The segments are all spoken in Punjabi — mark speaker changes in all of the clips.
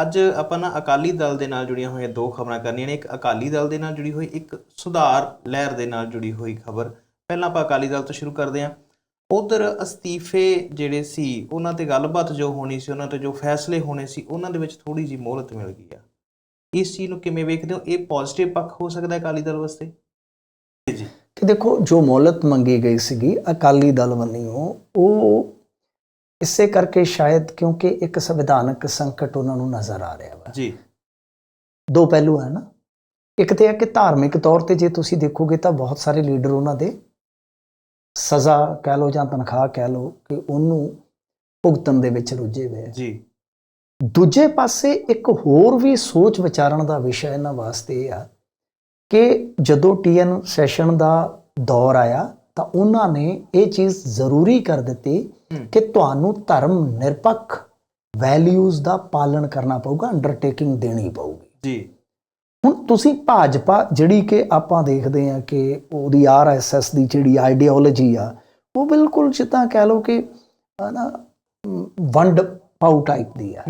Speaker 1: ਅੱਜ ਆਪਾਂ ਨਾ ਅਕਾਲੀ ਦਲ ਦੇ ਨਾਲ ਜੁੜੀਆਂ ਹੋਈਆਂ ਦੋ ਖਬਰਾਂ ਕਰਨੀਆਂ ਨੇ। ਇੱਕ ਅਕਾਲੀ ਦਲ ਦੇ ਨਾਲ ਜੁੜੀ ਹੋਈ, ਇੱਕ ਸੁਧਾਰ ਲਹਿਰ ਦੇ ਨਾਲ ਜੁੜੀ ਹੋਈ ਖਬਰ। ਪਹਿਲਾਂ ਆਪਾਂ ਅਕਾਲੀ ਦਲ ਤੋਂ ਸ਼ੁਰੂ ਕਰਦੇ ਹਾਂ। ਉਧਰ ਅਸਤੀਫੇ ਜਿਹੜੇ ਸੀ, ਉਹਨਾਂ ਤੇ ਗੱਲਬਾਤ ਜੋ ਹੋਣੀ ਸੀ, ਉਹਨਾਂ ਤੇ ਜੋ ਫੈਸਲੇ ਹੋਣੇ ਸੀ, ਉਹਨਾਂ ਦੇ ਵਿੱਚ ਥੋੜੀ ਜੀ ਮੋਹਲਤ ਮਿਲ ਗਈ ਆ। ਇਸ ਚੀਜ਼ ਨੂੰ ਕਿਵੇਂ ਵੇਖਦੇ ਹੋ? ਇਹ ਪੋਜ਼ਿਟਿਵ ਪੱਖ ਹੋ ਸਕਦਾ ਹੈ ਅਕਾਲੀ ਦਲ ਵਾਸਤੇ? ਜੀ
Speaker 2: ਕਿ ਦੇਖੋ, ਜੋ ਮੌਲਤ ਮੰਗੀ ਗਈ ਸੀਗੀ ਅਕਾਲੀ ਦਲ ਵੱਲੋਂ, ਉਹ ਇਸੇ ਕਰਕੇ ਸ਼ਾਇਦ ਕਿਉਂਕਿ ਇੱਕ ਸੰਵਿਧਾਨਕ ਸੰਕਟ ਉਹਨਾਂ ਨੂੰ ਨਜ਼ਰ ਆ ਰਿਹਾ ਵਾ।
Speaker 1: ਜੀ।
Speaker 2: ਦੋ ਪਹਿਲੂ ਹੈ ਨਾ। ਇੱਕ ਤੇ ਹੈ ਕਿ ਧਾਰਮਿਕ ਤੌਰ ਤੇ ਜੇ ਤੁਸੀਂ ਦੇਖੋਗੇ ਤਾਂ ਬਹੁਤ ਸਾਰੇ ਲੀਡਰ ਉਹਨਾਂ ਦੇ ਸਜ਼ਾ ਕਹਿ ਲਓ ਜਾਂ ਤਨਖਾਹ ਕਹਿ ਲਓ ਕਿ ਉਹਨੂੰ ਭੁਗਤਣ ਦੇ ਵਿੱਚ ਰੁੱਝੇ ਹੋਏ
Speaker 1: ਜੀ।
Speaker 2: ਦੂਜੇ ਪਾਸੇ ਇੱਕ ਹੋਰ ਵੀ ਸੋਚ ਵਿਚਾਰਨ ਦਾ ਵਿਸ਼ਾ ਇਹਨਾਂ ਵਾਸਤੇ ਆ ਕਿ ਜਦੋਂ ਟੀਐਨ ਸੈਸ਼ਨ ਦਾ ਦੌਰ ਆਇਆ ਤਾਂ ਉਹਨਾਂ ਨੇ ਇਹ ਚੀਜ਼ ਜ਼ਰੂਰੀ ਕਰ ਦਿੱਤੀ। ਕਿ ਤੁਹਾਨੂੰ ਧਰਮ ਨਿਰਪੱਖ ਵੈਲਿਊਜ਼ ਦਾ ਪਾਲਣ ਕਰਨਾ ਪਊਗਾ ਅੰਡਰਟੇਕਿੰਗ ਦੇਣੀ ਪਊਗੀ।
Speaker 1: ਜੀ।
Speaker 2: ਹੁਣ ਤੁਸੀਂ ਭਾਜਪਾ ਜਿਹੜੀ ਕਿ ਆਪਾਂ ਦੇਖਦੇ ਆ ਕਿ ਉਹਦੀ ਆਰਐਸਐਸ ਦੀ ਜਿਹੜੀ ਆਈਡੀਓਲੋਜੀ ਆ ਉਹ ਬਿਲਕੁਲ ਜਿੱਦਾਂ ਕਹਿ ਲਓ ਕਿ ਨਾ ਵੰਡ ਪਾਉ ਟਾਈਪ ਦੀ ਆ।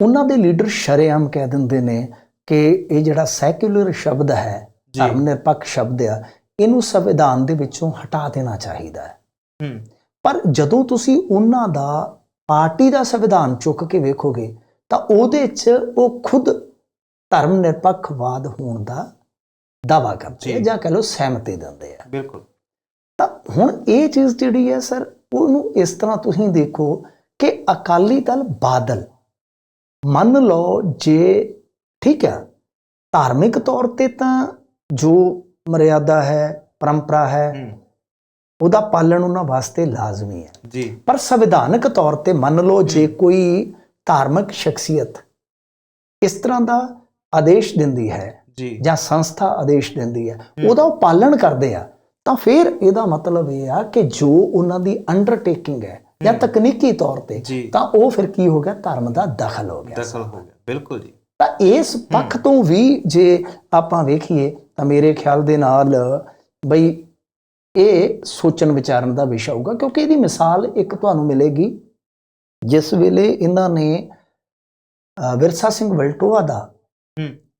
Speaker 2: ਉਹਨਾਂ ਦੇ ਲੀਡਰ ਸ਼ਰੇਆਮ ਕਹਿ ਦਿੰਦੇ ਨੇ ਕਿ ਇਹ ਜਿਹੜਾ ਸੈਕੂਲਰ ਸ਼ਬਦ ਹੈ ਧਰਮ ਨਿਰਪੱਖ ਸ਼ਬਦ ਆ ਇਹਨੂੰ ਸੰਵਿਧਾਨ ਦੇ ਵਿੱਚੋਂ ਹਟਾ ਦੇਣਾ ਚਾਹੀਦਾ ਹੈ। ਪਰ ਜਦੋਂ ਤੁਸੀਂ ਉਹਨਾਂ ਦਾ ਪਾਰਟੀ ਦਾ ਸੰਵਿਧਾਨ ਚੁੱਕ ਕੇ ਵੇਖੋਗੇ ਤਾਂ ਉਹਦੇ 'ਚ ਉਹ ਖੁਦ ਧਰਮ ਨਿਰਪੱਖਵਾਦ ਹੋਣ ਦਾ ਦਾਵਾ ਕਰਦੇ ਆ
Speaker 1: ਜੀ।
Speaker 2: ਕਹ ਲਓ ਸਹਿਮਤੀ ਦਿੰਦੇ ਆ।
Speaker 1: ਬਿਲਕੁਲ।
Speaker 2: ਤਾਂ ਹੁਣ ਇਹ ਚੀਜ਼ ਜਿਹੜੀ ਹੈ ਸਰ ਉਹਨੂੰ ਇਸ ਤਰ੍ਹਾਂ ਤੁਸੀਂ ਦੇਖੋ ਕਿ ਅਕਾਲੀ ਦਲ ਬਾਦਲ ਮੰਨ ਲਓ ਜੇ ਠੀਕ ਹੈ ਧਾਰਮਿਕ ਤੌਰ ਤੇ ਤਾਂ ਜੋ ਮਰਿਆਦਾ ਹੈ ਪਰੰਪਰਾ ਹੈ ਉਹਦਾ ਪਾਲਣ ਉਹਨਾਂ ਵਾਸਤੇ ਲਾਜ਼ਮੀ ਹੈ।
Speaker 1: ਜੀ।
Speaker 2: ਪਰ ਸੰਵਿਧਾਨਕ ਤੌਰ ਤੇ ਮੰਨ ਲਓ ਜੇ ਕੋਈ ਧਾਰਮਿਕ ਸ਼ਖਸੀਅਤ ਇਸ ਤਰ੍ਹਾਂ ਦਾ ਆਦੇਸ਼ ਦਿੰਦੀ ਹੈ
Speaker 1: ਜੀ।
Speaker 2: ਜਾਂ ਸੰਸਥਾ ਆਦੇਸ਼ ਦਿੰਦੀ ਹੈ ਉਹਦਾ ਉਹ ਪਾਲਣ ਕਰਦੇ ਆ ਤਾਂ ਫਿਰ ਇਹਦਾ ਮਤਲਬ ਇਹ ਆ ਕਿ ਜੋ ਉਹਨਾਂ ਦੀ ਅੰਡਰਟੇਕਿੰਗ ਹੈ ਜਾਂ ਤਕਨੀਕੀ ਤੌਰ ਤੇ ਤਾਂ ਉਹ ਫਿਰ ਕੀ ਹੋ ਗਿਆ? ਧਰਮ ਦਾ ਦਖਲ ਹੋ ਗਿਆ।
Speaker 1: ਦਖਲ ਹੋ ਗਿਆ। ਬਿਲਕੁਲ ਜੀ।
Speaker 2: ਤਾਂ ਇਸ ਪੱਖ ਤੋਂ ਵੀ ਜੇ ਆਪਾਂ ਵੇਖੀਏ ਤਾਂ ਮੇਰੇ ਖਿਆਲ ਦੇ ਨਾਲ ਬਈ ਇਹ ਸੋਚਣ ਵਿਚਾਰਨ ਦਾ ਵਿਸ਼ਾ ਹੋਊਗਾ ਕਿਉਂਕਿ ਇਹਦੀ ਮਿਸਾਲ ਇੱਕ ਤੁਹਾਨੂੰ ਮਿਲੇਗੀ। ਜਿਸ ਵੇਲੇ ਇਹਨਾਂ ਨੇ ਵਿਰਸਾ ਸਿੰਘ ਵਲਟੋਆ ਦਾ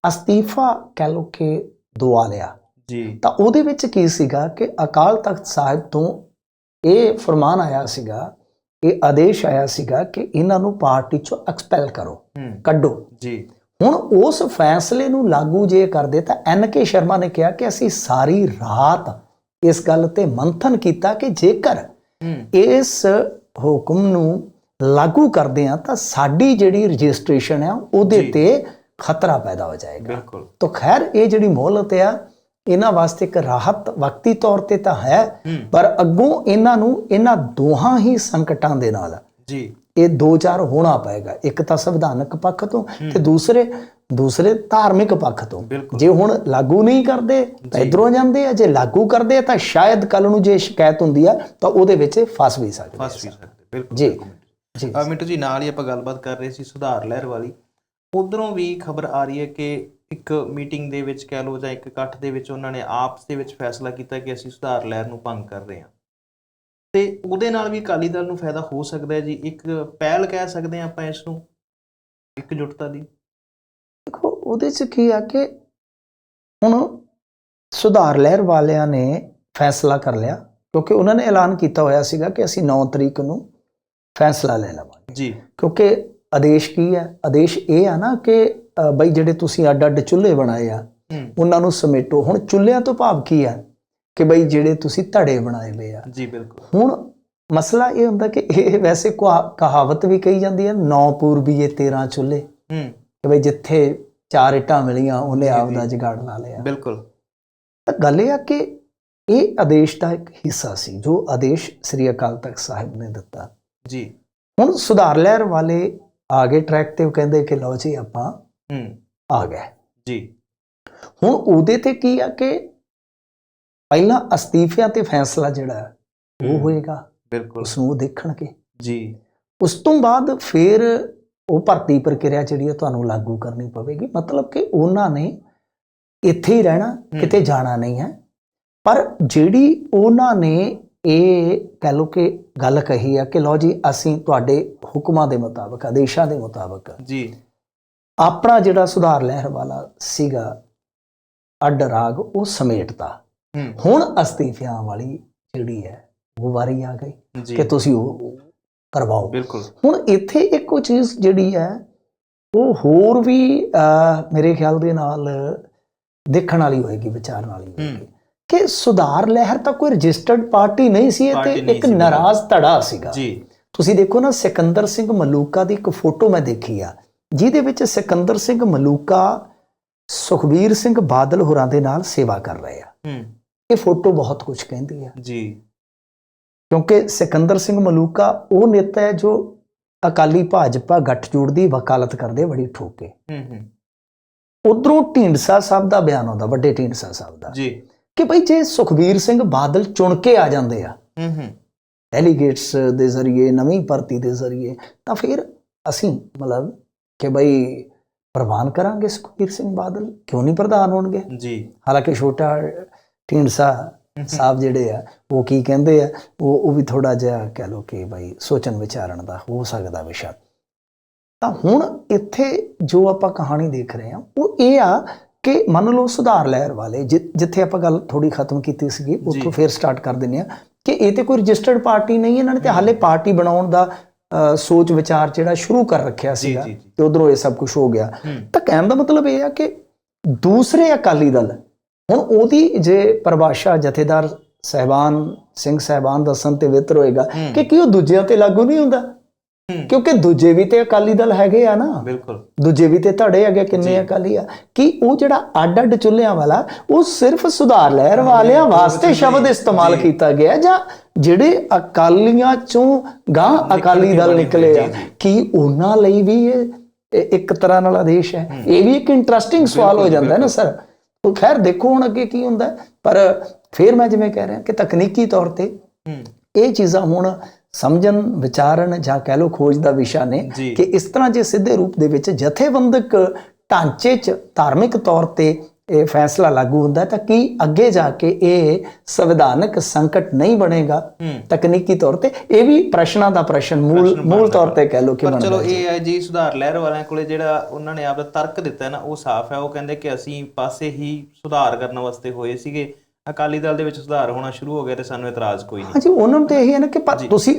Speaker 2: ਅਸਤੀਫਾ ਕਹਿ ਲੋ ਕਿ ਦਵਾ ਲਿਆ।
Speaker 1: ਜੀ।
Speaker 2: ਤਾਂ ਉਹਦੇ ਵਿੱਚ ਕੀ ਸੀਗਾ ਕਿ ਅਕਾਲ ਤਖਤ ਸਾਹਿਬ ਤੋਂ ਇਹ ਫਰਮਾਨ ਆਇਆ ਸੀਗਾ ਇਹ ਆਦੇਸ਼ ਆਇਆ ਸੀਗਾ ਕਿ ਇਹਨਾਂ ਨੂੰ ਪਾਰਟੀ ਚੋਂ ਐਕਸਪੈਲ ਕਰੋ ਕੱਢੋ।
Speaker 1: ਜੀ।
Speaker 2: ਹੁਣ ਉਸ ਫੈਸਲੇ ਨੂੰ ਲਾਗੂ ਜੇ ਕਰਦੇ ਤਾਂ ਐਨ ਕੇ ਸ਼ਰਮਾ ਨੇ ਕਿਹਾ ਕਿ ਅਸੀਂ ਸਾਰੀ ਰਾਤ ਇਸ ਗੱਲ ਤੇ ਮੰਥਨ ਕੀਤਾ ਕਿ ਜੇਕਰ ਇਸ ਹੁਕਮ ਨੂੰ ਲਾਗੂ ਕਰਦੇ ਆ ਤਾਂ ਸਾਡੀ ਜਿਹੜੀ ਰਜਿਸਟ੍ਰੇਸ਼ਨ ਆ ਉਹਦੇ। ਤੇ ਖਤਰਾ ਪੈਦਾ ਹੋ ਜਾਏਗਾ।
Speaker 1: ਬਿਲਕੁਲ।
Speaker 2: ਤਾਂ ਖੈਰ ਇਹ ਜਿਹੜੀ ਮੋਹਲਤ ਆ ਇਹਨਾਂ ਵਾਸਤੇ ਇੱਕ ਰਾਹਤ ਵਕਤੀ ਤੌਰ ਤੇ ਤਾਂ ਹੂੰ। ਪਰ ਅੱਗੋਂ ਇਹਨਾਂ ਨੂੰ ਇਹਨਾਂ ਦੋਹਾਂ ਹੀ ਸੰਕਟਾਂ ਦੇ ਨਾਲ
Speaker 1: ਜੀ।
Speaker 2: ਇਹ ਦੋ ਚਾਰ ਹੋਣਾ ਪਏਗਾ। ਇੱਕ ਤਾਂ ਸੰਵਿਧਾਨਕ ਪੱਖ ਤੋਂ ਤੇ ਦੂਸਰੇ ਦੂਸਰੇ ਧਾਰਮਿਕ ਪੱਖ ਤੋਂ। ਜੇ ਹੁਣ ਲਾਗੂ ਨਹੀਂ ਕਰਦੇ ਤਾਂ ਇਧਰੋਂ ਜਾਂਦੇ ਆ। ਜੇ ਲਾਗੂ ਕਰਦੇ ਆ ਤਾਂ ਸ਼ਾਇਦ ਕੱਲ ਨੂੰ ਜੇ ਸ਼ਿਕਾਇਤ ਹੁੰਦੀ ਆ ਤਾਂ ਉਹਦੇ ਵਿੱਚ ਫਸ ਵੀ ਸਕਦੇ।
Speaker 1: ਫਸ ਵੀ ਸਕਦੇ ਬਿਲਕੁਲ।
Speaker 2: ਜੀ। ਜੀ।
Speaker 1: ਆ ਮਿੰਟੂ ਜੀ ਨਾਲ ਹੀ ਆਪਾਂ ਗੱਲਬਾਤ ਕਰ ਰਹੇ ਸੀ ਸੁਧਾਰ ਲਹਿਰ ਵਾਲੀ। ਉਧਰੋਂ ਵੀ ਖਬਰ ਆ ਰਹੀ ਹੈ ਕਿ ਇੱਕ ਮੀਟਿੰਗ ਦੇ ਵਿੱਚ ਕਹਿ ਲਓ ਜਾਂ ਇੱਕ ਇਕੱਠ ਦੇ ਵਿੱਚ ਉਹਨਾਂ ਨੇ ਆਪਸ ਦੇ ਵਿੱਚ ਫੈਸਲਾ ਕੀਤਾ ਕਿ ਅਸੀਂ ਸੁਧਾਰ ਲਹਿਰ ਨੂੰ ਭੰਗ ਕਰ ਰਹੇ ਹਾਂ। ਤੇ ਉਹਦੇ ਨਾਲ ਵੀ ਅਕਾਲੀ ਦਲ ਨੂੰ ਫਾਇਦਾ ਹੋ ਸਕਦਾ ਹੈ ਜੀ। ਇੱਕ ਪਹਿਲ ਕਹਿ ਸਕਦੇ ਹਾਂ ਆਪਾਂ ਇਸ ਨੂੰ ਇਕਜੁੱਟਤਾ ਦੀ।
Speaker 2: ਦੇਖੋ ਉਹਦੇ ਚ ਕੀ ਆ ਕਿ ਹੁਣ ਸੁਧਾਰ ਲਹਿਰ ਵਾਲਿਆਂ ਨੇ ਫੈਸਲਾ ਕਰ ਲਿਆ ਕਿਉਂਕਿ ਉਹਨਾਂ ਨੇ ਐਲਾਨ ਕੀਤਾ ਹੋਇਆ ਸੀਗਾ ਕਿ ਅਸੀਂ 9 ਤਰੀਕ ਨੂੰ ਫੈਸਲਾ ਲੈ ਲਵਾਂਗੇ।
Speaker 1: ਜੀ।
Speaker 2: ਕਿਉਂਕਿ ਆਦੇਸ਼ ਕੀ ਹੈ? ਆਦੇਸ਼ ਇਹ ਆ ਨਾ ਕਿ ਬਈ ਜਿਹੜੇ ਤੁਸੀਂ ਅੱਡ ਅੱਡ ਚੁੱਲ੍ਹੇ ਬਣਾਏ ਆ ਉਹਨਾਂ ਨੂੰ ਸਮੇਟੋ। ਹੁਣ ਚੁੱਲ੍ਹਿਆਂ ਤੋਂ ਭਾਵ ਕੀ ਆ ਕਿ ਬਈ ਜਿਹੜੇ ਤੁਸੀਂ ਧੜੇ ਬਣਾਏ ਹੋਏ ਆ।
Speaker 1: ਜੀ ਬਿਲਕੁਲ।
Speaker 2: ਹੁਣ ਮਸਲਾ ਇਹ ਹੁੰਦਾ ਕਿ ਇਹ ਵੈਸੇ ਕੁਹਾ- ਕਹਾਵਤ ਵੀ ਕਹੀ ਜਾਂਦੀ ਹੈ ਨੌ ਪੂਰਬੀਏ 13 ਚੁੱਲ੍ਹੇ।
Speaker 1: ਹੂੰ।
Speaker 2: ਕਿ ਬਈ ਜਿੱਥੇ ਚਾਰ ਇੱਟਾਂ ਮਿਲੀਆਂ ਉਹਨੇ ਆਪ। ਦਾ ਜਗਾੜ ਲਾ ਲਿਆ।
Speaker 1: ਬਿਲਕੁਲ।
Speaker 2: ਤਾਂ ਗੱਲ ਇਹ ਆ ਕਿ ਇਹ ਆਦੇਸ਼ ਦਾ ਇੱਕ ਹਿੱਸਾ ਸੀ ਜੋ ਆਦੇਸ਼ ਸ੍ਰੀ ਅਕਾਲ ਤਖਤ ਸਾਹਿਬ ਨੇ ਦਿੱਤਾ।
Speaker 1: ਜੀ।
Speaker 2: ਹੁਣ ਸੁਧਾਰ ਲਹਿਰ ਵਾਲੇ ਆ ਗਏ ਟਰੈਕ ਤੇ ਉਹ ਕਹਿੰਦੇ ਕਿ ਲਓ ਜੀ ਆਪਾਂ
Speaker 1: ਹੂੰ।
Speaker 2: ਆ ਗਏ।
Speaker 1: ਜੀ।
Speaker 2: ਹੁਣ ਉਹਦੇ ਤੇ ਕੀ ਆ ਕਿ ਪਹਿਲਾਂ ਅਸਤੀਫਿਆਂ ਤੇ ਫੈਸਲਾ ਜਿਹੜਾ ਉਹ। ਹੋਏਗਾ
Speaker 1: ਬਿਲਕੁਲ।
Speaker 2: ਉਸ ਨੂੰ ਦੇਖਣਗੇ।
Speaker 1: ਜੀ।
Speaker 2: ਉਸ ਤੋਂ ਬਾਅਦ ਫਿਰ ਉਹ ਭਰਤੀ ਪ੍ਰਕਿਰਿਆ ਜਿਹੜੀ ਤੁਹਾਨੂੰ ਲਾਗੂ ਕਰਨੀ ਪਵੇਗੀ। ਮਤਲਬ ਕਿ ਉਹਨਾਂ ਨੇ ਇੱਥੇ ਹੀ ਰਹਿਣਾ ਕਿਤੇ ਜਾਣਾ ਨਹੀਂ ਹੈ। ਪਰ ਜਿਹੜੀ ਉਹਨਾਂ ਨੇ ਇਹ ਕਹਿ ਲਓ ਕਿ ਗੱਲ ਕਹੀ ਆ ਕਿ ਲਓ ਜੀ ਅਸੀਂ ਤੁਹਾਡੇ ਹੁਕਮਾਂ ਦੇ ਮੁਤਾਬਕ ਆਦੇਸ਼ਾਂ ਦੇ ਮੁਤਾਬਕ
Speaker 1: ਜੀ।
Speaker 2: ਆਪਣਾ ਜਿਹੜਾ ਸੁਧਾਰ ਲਹਿਰ ਵਾਲਾ ਸੀਗਾ ਅੱਡ ਰਾਗ ਉਹ ਸਮੇਟਦਾ ਹੁਣ ਅਸਤੀਫਿਆਂ ਵਾਲੀ ਜਿਹੜੀ ਹੈ ਉਹ ਵਾਰੀ ਆ ਗਈ ਕਿ ਤੁਸੀਂ ਉਹ ਕਰਵਾਓ।
Speaker 1: ਬਿਲਕੁਲ।
Speaker 2: ਹੁਣ ਇੱਥੇ ਇੱਕ ਚੀਜ਼ ਜਿਹੜੀ ਹੈ ਉਹ ਹੋਰ ਵੀ ਮੇਰੇ ਖਿਆਲ ਦੇ ਨਾਲ ਦੇਖਣ ਵਾਲੀ ਹੋਏਗੀ ਵਿਚਾਰਨ ਵਾਲੀ ਹੋਏਗੀ। ਕਿ ਸੁਧਾਰ ਲਹਿਰ ਤਾਂ ਕੋਈ ਰਜਿਸਟਰਡ ਪਾਰਟੀ ਨਹੀਂ ਸੀ ਇਹ ਤੇ ਇੱਕ ਨਾਰਾਜ਼ ਧੜਾ ਸੀਗਾ।
Speaker 1: ਜੀ।
Speaker 2: ਤੁਸੀਂ ਦੇਖੋ ਨਾ ਸਿਕੰਦਰ ਸਿੰਘ ਮਲੂਕਾ ਦੀ ਇੱਕ ਫੋਟੋ ਮੈਂ ਦੇਖੀ ਆ ਜਿਹਦੇ ਵਿੱਚ ਸਿਕੰਦਰ ਸਿੰਘ ਮਲੂਕਾ ਸੁਖਬੀਰ ਸਿੰਘ ਬਾਦਲ ਹੋਰਾਂ ਦੇ ਨਾਲ ਸੇਵਾ ਕਰ ਰਹੇ ਆ।
Speaker 1: ਹੂੰ।
Speaker 2: ਇਹ ਫੋਟੋ ਬਹੁਤ ਕੁਝ ਕਹਿੰਦੀ ਆ
Speaker 1: ਜੀ।
Speaker 2: ਕਿਉਂਕਿ ਸਿਕੰਦਰ ਸਿੰਘ ਮਲੂਕਾ ਉਹ ਨੇਤਾ ਹੈ ਜੋ ਅਕਾਲੀ ਭਾਜਪਾ ਗੱਠਜੋੜ ਦੀ ਵਕਾਲਤ ਕਰਦੇ ਬੜੀ ਠੋਕੇ।
Speaker 1: ਹੂੰ ਹੂੰ।
Speaker 2: ਉਧਰੋਂ ਢੀਂਡਸਾ ਸਾਹਿਬ ਦਾ ਬਿਆਨ ਆਉਂਦਾ ਵੱਡੇ ਢੀਂਡਸਾ ਸਾਹਿਬ ਦਾ।
Speaker 1: ਜੀ।
Speaker 2: ਕਿ ਭਈ ਜੇ ਸੁਖਬੀਰ ਸਿੰਘ ਬਾਦਲ ਚੁਣ ਕੇ ਆ ਜਾਂਦੇ ਆ
Speaker 1: ਹੂੰ ਹੂੰ।
Speaker 2: ਡੈਲੀਗੇਟਸ ਦੇ ਜ਼ਰੀਏ ਨਵੀਂ ਭਰਤੀ ਦੇ ਜ਼ਰੀਏ ਤਾਂ ਫਿਰ ਅਸੀਂ ਮਤਲਬ ਕਿ ਭਈ ਪ੍ਰਵਾਨ ਕਰਾਂਗੇ ਸੁਖਬੀਰ ਸਿੰਘ ਬਾਦਲ ਕਿਉਂ ਨਹੀਂ ਪ੍ਰਧਾਨ ਹੋਣਗੇ?
Speaker 1: ਜੀ।
Speaker 2: ਹਾਲਾਂਕਿ ਛੋਟਾ ਢੀਂਡਸਾ ਸਾਹਿਬ ਜਿਹੜੇ ਆ ਉਹ ਕੀ ਕਹਿੰਦੇ ਆ ਉਹ ਉਹ ਵੀ ਥੋੜਾ ਜਿਹਾ ਕਹਿ ਲੋ ਕਿ ਭਾਈ ਸੋਚਣ ਵਿਚਾਰਨ ਦਾ ਹੋ ਸਕਦਾ ਵਿਸ਼ਾ। ਤਾਂ ਹੁਣ ਇੱਥੇ ਜੋ ਆਪਾਂ ਕਹਾਣੀ ਦੇਖ ਰਹੇ ਹਾਂ ਉਹ ਇਹ ਆ ਕਿ ਮੰਨ ਲਓ ਸੁਧਾਰ ਲਹਿਰ ਵਾਲੇ ਜਿੱਥੇ ਆਪਾਂ ਗੱਲ ਥੋੜੀ ਖਤਮ ਕੀਤੀ ਸੀਗੀ ਉੱਥੋਂ ਫੇਰ ਸਟਾਰਟ ਕਰ ਦਿੰਦੇ ਆ ਕਿ ਇਹ ਤੇ ਕੋਈ ਰਜਿਸਟਰਡ ਪਾਰਟੀ ਨਹੀਂ ਇਹਨਾਂ ਨੇ ਤੇ ਹਾਲੇ ਪਾਰਟੀ ਬਣਾਉਣ ਦਾ ਸੋਚ ਵਿਚਾਰ ਜਿਹੜਾ ਸ਼ੁਰੂ ਕਰ ਰੱਖਿਆ ਸੀਗਾ। ਤੇ ਉਧਰੋਂ ਇਹ ਸਭ ਕੁਝ ਹੋ ਗਿਆ। ਤਾਂ ਕਹਿਣ ਦਾ ਮਤਲਬ ਇਹ ਆ ਕਿ ਦੂਸਰੇ ਅਕਾਲੀ ਦਲ ਹੁਣ ਉਹਦੀ ਜੇ ਪਰਿਭਾਸ਼ਾ ਜਥੇਦਾਰ ਸਹਿਬਾਨ ਸਿੰਘ ਸਹਿਬਾਨ ਦੱਸਣ ਤੇ ਵਿਤਰ ਹੋਏਗਾ। ਕਿ ਕੀ ਉਹ ਦੂਜਿਆਂ ਤੇ ਲਾਗੂ ਨਹੀਂ ਹੁੰਦਾ? ਕਿਉਂਕਿ ਦੂਜੇ ਵੀ ਤੇ ਅਕਾਲੀ ਦਲ ਹੈਗੇ ਆ ਨਾ।
Speaker 1: ਬਿਲਕੁਲ।
Speaker 2: ਦੂਜੇ ਵੀ ਤੇ ਧੜੇ ਹੈਗੇ ਕਿੰਨੇ ਅਕਾਲੀ ਆ। ਕਿ ਉਹ ਜਿਹੜਾ ਅੱਡ ਅੱਡ ਚੁੱਲ੍ਹਿਆਂ ਵਾਲਾ ਉਹ ਸਿਰਫ ਸੁਧਾਰ ਲਹਿਰ ਵਾਲਿਆਂ ਵਾਸਤੇ ਸ਼ਬਦ ਇਸਤੇਮਾਲ ਕੀਤਾ ਗਿਆ ਜਾਂ ਜਿਹੜੇ ਅਕਾਲੀਆਂ ਚੋਂ ਗਾਂ ਅਕਾਲੀ ਦਲ ਨਿਕਲੇ। ਆ ਕਿ ਉਹਨਾਂ ਲਈ ਵੀ ਇਹ ਇੱਕ ਤਰ੍ਹਾਂ ਨਾਲ ਆਦੇਸ਼ ਹੈ? ਇਹ ਵੀ ਇੱਕ ਇੰਟਰਸਟਿੰਗ ਸਵਾਲ ਹੋ ਜਾਂਦਾ ਹੈ ਨਾ ਸਰ। ਉਹ ਖੈਰ ਦੇਖੋ ਹੁਣ ਅੱਗੇ ਕੀ ਹੁੰਦਾ। ਪਰ ਫਿਰ ਮੈਂ ਜਿਵੇਂ ਕਹਿ ਰਿਹਾ ਕਿ ਤਕਨੀਕੀ ਤੌਰ ਤੇ ਇਹ ਚੀਜ਼ਾਂ ਹੁਣ ਸਮਝਣ ਵਿਚਾਰਨ ਜਾਂ ਕਹਿ ਲੋ ਖੋਜ ਦਾ ਵਿਸ਼ਾ ਨੇ। ਕਿ ਇਸ ਤਰ੍ਹਾਂ ਜੇ ਸਿੱਧੇ ਰੂਪ ਦੇ ਵਿੱਚ ਜਥੇਬੰਦਕ ਢਾਂਚੇ 'ਚ ਧਾਰਮਿਕ ਤੌਰ ਤੇ ਇਹ ਫੈਸਲਾ ਲਾਗੂ ਹੁੰਦਾ ਤਾਂ ਕੀ ਅੱਗੇ ਜਾ ਕੇ ਇਹ ਸੰਵਿਧਾਨਕ ਸੰਕਟ ਨਹੀਂ ਬਣੇਗਾ? ਤਕਨੀਕੀ ਤੌਰ ਤੇ ਇਹ ਵੀ ਪ੍ਰਸ਼ਨਾਂ ਦਾ ਪ੍ਰਸ਼ਨ ਮੂਲ ਮੂਲ ਤੌਰ ਤੇ ਕਹਿ ਲੋ ਕਿ
Speaker 1: ਪਰ
Speaker 2: ਬਣਦਾ
Speaker 1: ਚਲੋ ਇਹ ਹੈ ਜੀ ਸੁਧਾਰ ਲਹਿਰ ਵਾਲਿਆਂ ਕੋਲੇ ਜਿਹੜਾ ਉਹਨਾਂ ਨੇ ਆਪਦਾ ਤਰਕ ਦਿੱਤਾ ਨਾ ਉਹ ਸਾਫ਼ ਹੈ। ਉਹ ਕਹਿੰਦੇ ਕਿ ਅਸੀਂ ਪਾਸੇ ਹੀ ਸੁਧਾਰ ਕਰਨ ਵਾਸਤੇ ਹੋਏ ਸੀਗੇ। ਅਕਾਲੀ ਦਲ ਦੇ ਵਿੱਚ ਸੁਧਾਰ ਹੋਣਾ ਸ਼ੁਰੂ ਹੋ ਗਿਆ ਤੇ ਸਾਨੂੰ ਇਤਰਾਜ਼ ਕੋਈ ਨਹੀਂ।
Speaker 2: ਹਾਂਜੀ ਉਹਨਾਂ ਨੂੰ ਤੇ ਇਹੀ ਹੈ ਨਾ ਕਿ ਤੁਸੀਂ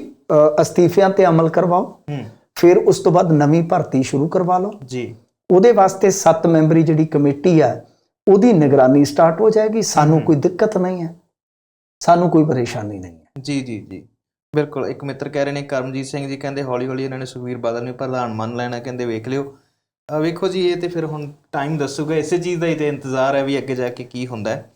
Speaker 2: ਅਸਤੀਫਿਆਂ ਤੇ ਅਮਲ ਕਰਵਾਓ। ਫਿਰ ਉਸ ਤੋਂ ਬਾਅਦ ਨਵੀਂ ਭਰਤੀ ਸ਼ੁਰੂ ਕਰਵਾ ਲਓ।
Speaker 1: ਜੀ।
Speaker 2: ਉਹਦੇ ਵਾਸਤੇ 7 ਮੈਂਬਰੀ ਜਿਹੜੀ ਕਮੇਟੀ ਆ ਉਹਦੀ ਨਿਗਰਾਨੀ ਸਟਾਰਟ ਹੋ ਜਾਏਗੀ ਸਾਨੂੰ ਕੋਈ ਦਿੱਕਤ ਨਹੀਂ ਹੈ। ਸਾਨੂੰ ਕੋਈ ਪਰੇਸ਼ਾਨੀ ਨਹੀਂ ਹੈ।
Speaker 1: ਜੀ ਜੀ ਜੀ। ਬਿਲਕੁਲ ਇੱਕ ਮਿੱਤਰ ਕਹਿ ਰਹੇ ਨੇ ਕਰਮਜੀਤ ਸਿੰਘ ਜੀ ਕਹਿੰਦੇ ਹੌਲੀ ਹੌਲੀ ਇਹਨਾਂ ਨੇ ਸੁਖਵੀਰ ਬਾਦਲ ਨੂੰ ਪ੍ਰਧਾਨ ਮੰਨ ਲੈਣਾ ਕਹਿੰਦੇ ਵੇਖ ਲਿਓ। ਵੇਖੋ ਜੀ ਇਹ ਤੇ ਫਿਰ ਹੁਣ ਟਾਈਮ ਦੱਸੂਗਾ ਇਸੇ ਚੀਜ਼ ਦਾ ਹੀ ਤੇ ਇੰਤਜ਼ਾਰ ਹੈ ਵੀ ਅੱਗੇ ਜਾ ਕੇ ਕੀ ਹੁੰਦਾ ਹੈ।